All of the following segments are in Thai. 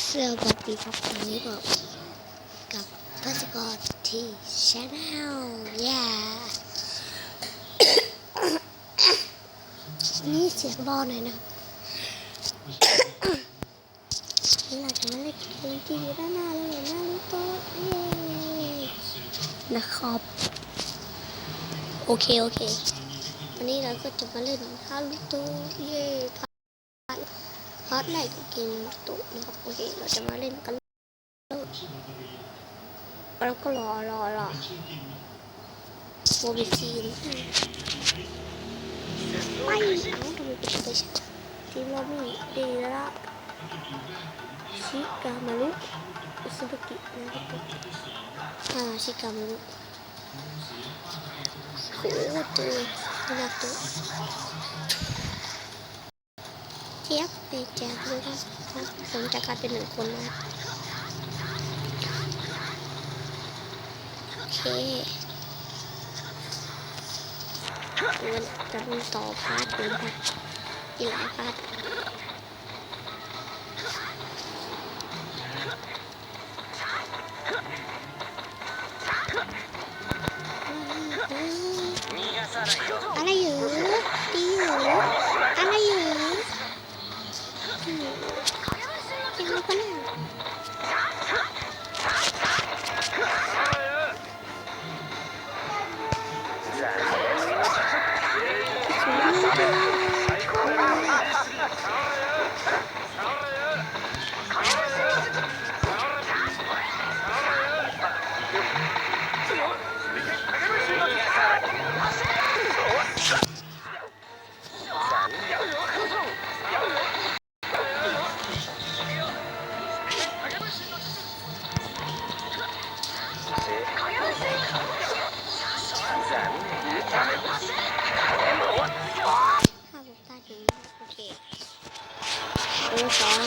สวัสดีครับวันนี้ก็กับพัสกรที่ชาแนลย่านี่เสียงรอหน่อยนะนี่เราจะมาเล่นเกมทีด้านหน้าเลยนารูโตะเย้นะครับ โอเค โอเค วันนี้เราก็จะมาเล่นนารูโตเย้าร์ทแรกของเกมนตะนะครับโอเคเราจะมาเล่นกันแล้วก็รอรอรอโมบิซีนไปเอาทำไมเป็นตัวฉันทีมเราไม่ดีแล้วชิกามารุอุซุบกินะครับอ่าชิกามารุโหตัวนี่นะตัว ทียบไปแจกเลยครับผมจะกลายเป็นหนึ่งคนนะโอเคมันจะมีต่อพาร์ทอยู่นะครับมีหลายพาร์ท ถ้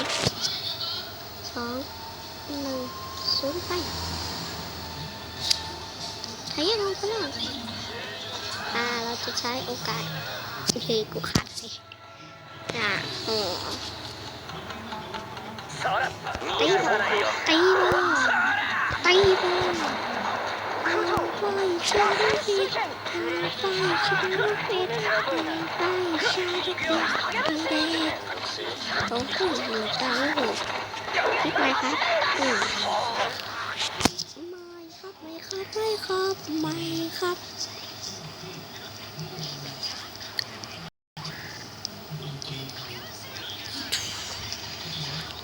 ออสองหนึ่งศูนย์ไปใครยังลงกันบ้อ่าเราจะใช้โอกาสโอเคกูขาดสิอ่าโอ้ตีบอลตีบอลตีบอลเอาไปเชาร์จอีกเอาไปชาร์จอีกเด็ กต้องพูดอยู่ตามหูคิดไหมครับอืมไม่ครับไม่ครับไม่ครับไม่ครับ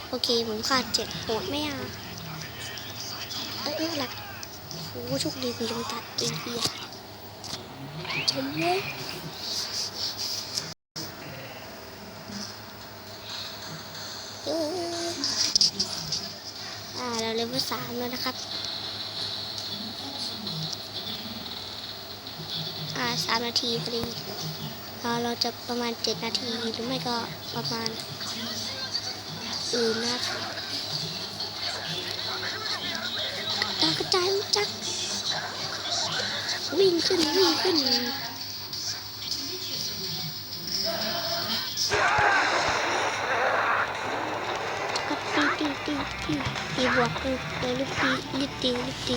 โอเค ผมขาดเจ็ดโหดไม่อะเอ้ยเอ้ยหลักโอ้โชคดีคุณจงตัดเองเบียชม เลยเอออ่าเราเลเวลสามแล้วนะครับ อ่าสามนาทีพอดีอ่าเราจะประมาณเจ็ดนาทีหรือไม่ก็ประมาณอื่นนะตากระจายจัก วิ่งขึ้นวิ่งขึ้นครับตีตีตีตีตีบวกเลยเลยรีบตีรีบตีรีบตี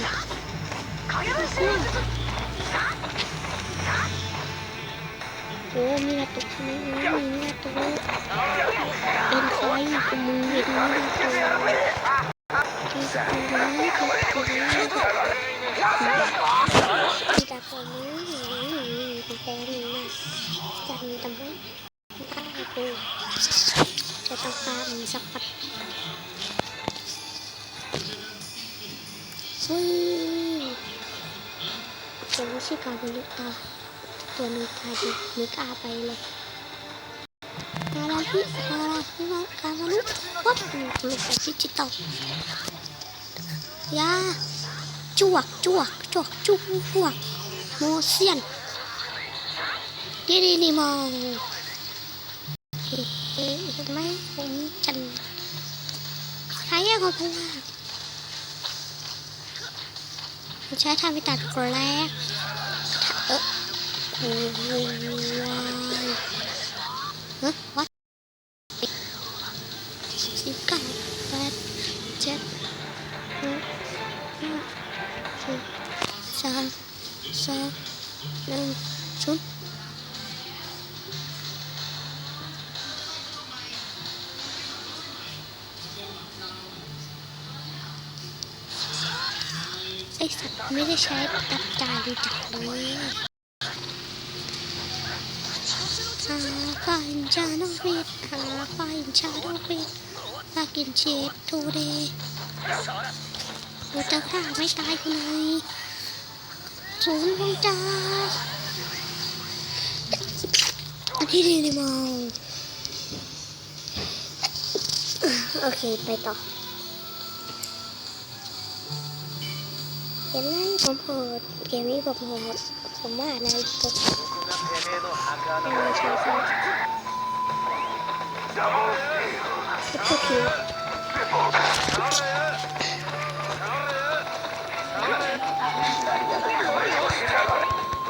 โอ้มีกระตุกใช่ไหมมีกระตุกเป็นใครกูมึงเห็นไหมตัวที่ตัวนี้ตัวนี้ที่ตาตัวนี้เป็นแฟนนะจันทำให้ข้ากู จะต้องการสักปัดเฮ้ยตัวนี้ชื่อการบรรลุตาตั วนี้ตายดินึกอาไปเลยมาแล้วพี่มาแล้วพี่มาการมาลุกปั๊บลูกแบบดิจิตอลยาจวกจวกจวกจวกโมเซียนดีดีนี่มองเฮ้เห็นไหมผมจันใครย่งเขาไปล่ะผมใช้ท่าพิตัดกรแรกเออโอ้ยฮะวัดสิบเก้าแปดเจ็ดหกห้าสี่สามสองหนึ่งศูนย์ อสัตว์ไม่ได้ใช้ตัดจ่ายดูจักเลยอาฟาอินจาโนฟิตอาฟาอินจาโนฟิตฟากินเชฟทูเดย์เราจะฆ่าไม่ตายคนไหนศูนย์ของจ่าที่ดีดีมองโอเค ไปต่อ กมนั้ผมโหดเกมนี้ผมโหดผมว่านาฬิกาเออใช่ใช่ก็คือ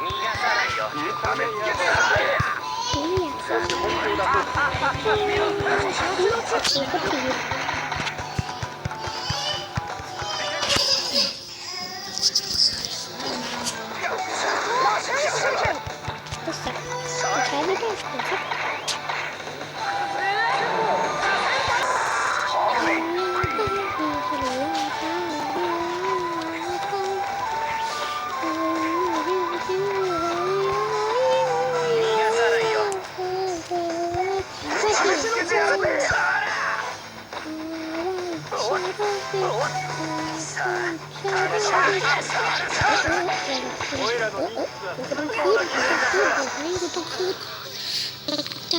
ไม่อยากสู้ก็คือก็ จั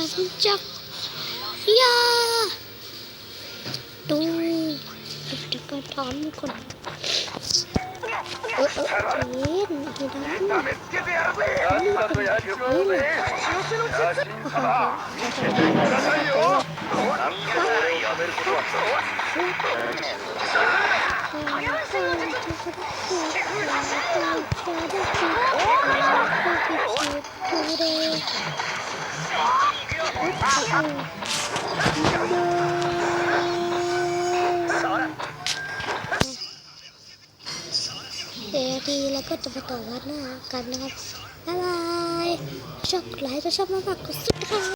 บจับยาดูเดี๋ยวก็ถอนก่อนเเดีแล้วก็จะมาต่อวันหน้ากันนะครับ บ๊ายบายชอบไลค์ถ้าชอบมากๆกดซับสไคร